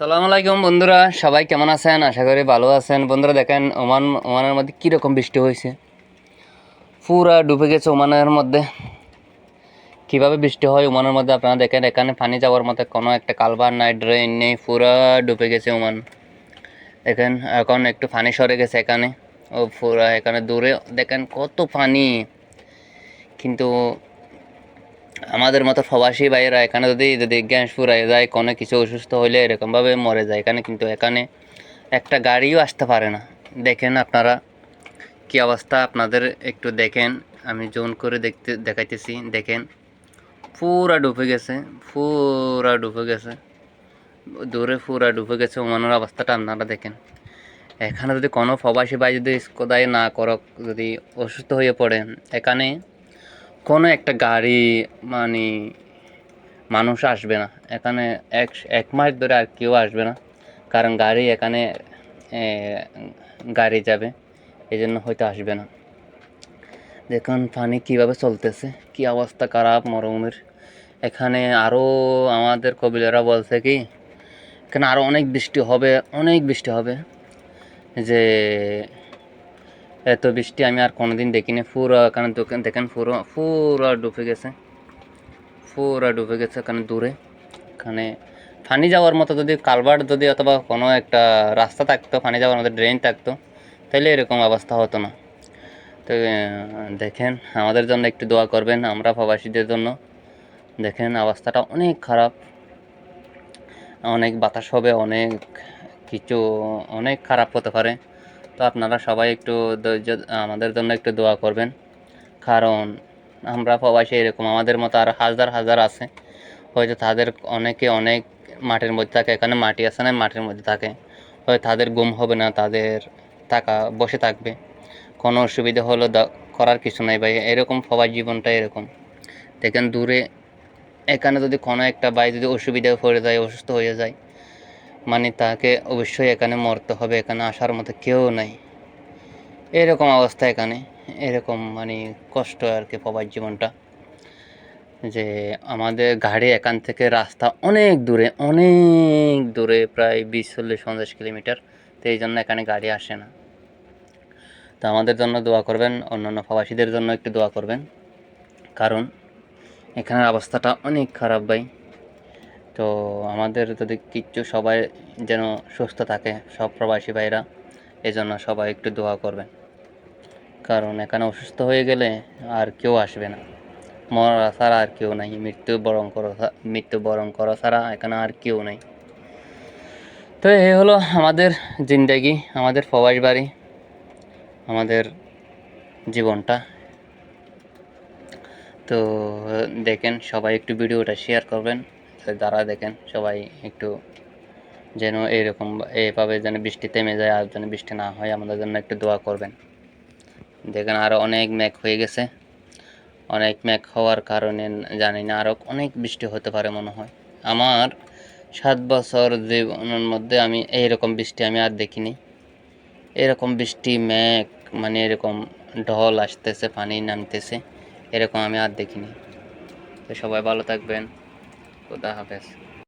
সালাম আলাইকুম বন্ধুরা, সবাই কেমন আছেন? আশা করি ভালো আছেন। বন্ধুরা, দেখেন ওমান, ওমানের মধ্যে কীরকম বৃষ্টি হয়েছে। পুরা ডুবে গেছে ওমানের মধ্যে। কীভাবে বৃষ্টি হয় ওমানের মধ্যে আপনারা দেখেন, এখানে পানি যাওয়ার মতো কোনো একটা কালভার নাই ড্রেন নেই, পুরা ডুবে গেছে ওমান। দেখেন, এখন একটু পানি সরে গেছে এখানে। ও পুরা এখানে দূরে, দেখেন কত পানি। কিন্তু আমাদের মতো প্রবাসী ভাইয়েরা এখানে যদি যদি গ্যাস ফুরাই যায়, কোনো কিছু অসুস্থ হইলে এরকমভাবে মরে যায়। এখানে কিন্তু এখানে একটা গাড়িও আসতে পারে না। দেখেন আপনারা কি অবস্থা? আপনাদের একটু দেখেন। আমি জোন করে দেখতে, দেখাইতেছি। দেখেন, পুরা ডুবে গেছে। পুরা ডুবে গেছে। দূরে পুরা ডুবে গেছে। ওমানোর অবস্থাটা আপনারা দেখেন। এখানে যদি কোনো প্রবাসী ভাই যদি কোদায় না করক, যদি অসুস্থ হয়ে পড়ে এখানে কোনো একটা গাড়ি মানে মানুষ আসবে না। এখানে এক এক মাস ধরে আর কেউ আসবে না। কারণ গাড়ি এখানে গাড়ি যাবে। এই জন্য হয়তো আসবে না। দেখুন, পানি কীভাবে চলতেছে, কি অবস্থা খারাপ মরুভূমির। এখানে আরও আমাদের কবিলেরা বলছে কি, এখানে আরও অনেক বৃষ্টি হবে, অনেক বৃষ্টি হবে। যে এত বৃষ্টি আমি আর কোনোদিন দেখিনি। পুরো দোকান দেখেন পুরো পুরো ডুবে গেছে। পুরো ডুবে গেছে এখানে দূরে। এখানে ফানি যাওয়ার মতো যদি কালভার্ট যদি অথবা কোনো একটা রাস্তা থাকতো, পানি যাওয়ার মতো ড্রেন থাকতো, তাহলে এরকম অবস্থা হতো না। তো দেখেন, আমাদের জন্য একটু দোয়া করবেন, আমরা প্রবাসীদের জন্য। দেখেন, অবস্থাটা অনেক খারাপ। অনেক বাতাস হবে, অনেক কিছু অনেক খারাপ হতে পারে। তো আপনারা সবাই একটু ধৈর্য, আমাদের জন্য একটু দোয়া করবেন। কারণ আমরা প্রবাসী এরকম আমাদের মতো আর হাজার হাজার আছে। হয়তো তাদের অনেকে অনেক মাটির মধ্যে থাকে, এখানে মাটি আছে না মাটির মধ্যে থাকে। হয়তো তাদের গুম হবে না, তাদের টাকা বসে থাকবে। কোনো অসুবিধা হলো করার কিছু নাই ভাই, এরকম সবার জীবনটা এরকম। দেখেন দূরে, এখানে যদি কোনো একটা ভাই যদি অসুবিধায় পড়ে যায়, অসুস্থ হয়ে যায় মানে তাকে অবশ্যই এখানে মরতে হবে, এখানে আসার মতো কেউ নাই। এরকম অবস্থা এখানে। এরকম মানে কষ্ট আর কি সবার জীবনটা। যে আমাদের গাড়ি এখান থেকে রাস্তা অনেক দূরে অনেক দূরে, প্রায় বিশ, চল্লিশ, পঞ্চাশ কিলোমিটার। তো এই জন্য এখানে গাড়ি আসে না। তো আমাদের জন্য দোয়া করবেন, অন্যান্য প্রবাসীদের জন্য একটু দোয়া করবেন। কারণ এখানের অবস্থাটা অনেক খারাপ ভাই। তো আমাদের যদি কিচ্ছু সবাই যেন সুস্থ থাকে, সব প্রবাসী ভাইরা, এজন্য সবাই একটু দোয়া করবেন। কারণ এখানে অসুস্থ হয়ে গেলে আর কেউ আসবে না। মরা ছাড়া আর কেউ নাই। মৃত্যু বরণ করো মৃত্যু বরণ করা ছাড়া এখানে আর কেউ নাই। তো এ হলো আমাদের জিন্দেগি, আমাদের প্রবাস বাড়ি, আমাদের জীবনটা। তো দেখেন, সবাই একটু ভিডিওটা শেয়ার করবেন। যারা দেখেন, সবাই একটু যেন এইরকম এইভাবে যেন বৃষ্টি থেমে যায় আর যেন বৃষ্টি না হয়, আমাদের জন্য একটু দোয়া করবেন। দেখেন আরও অনেক ম্যাক হয়ে গেছে। অনেক ম্যাক হওয়ার কারণে জানি না আরও অনেক বৃষ্টি হতে পারে মনে হয়। আমার সাত বছর জীবনের মধ্যে আমি এইরকম বৃষ্টি আমি আর দেখিনি। এরকম বৃষ্টি, মেঘ মানে এরকম ঢল আসতেছে, পানি নামতেছে, এরকম আমি আর দেখিনি। তো সবাই ভালো থাকবেন। খুদা হাফেজ।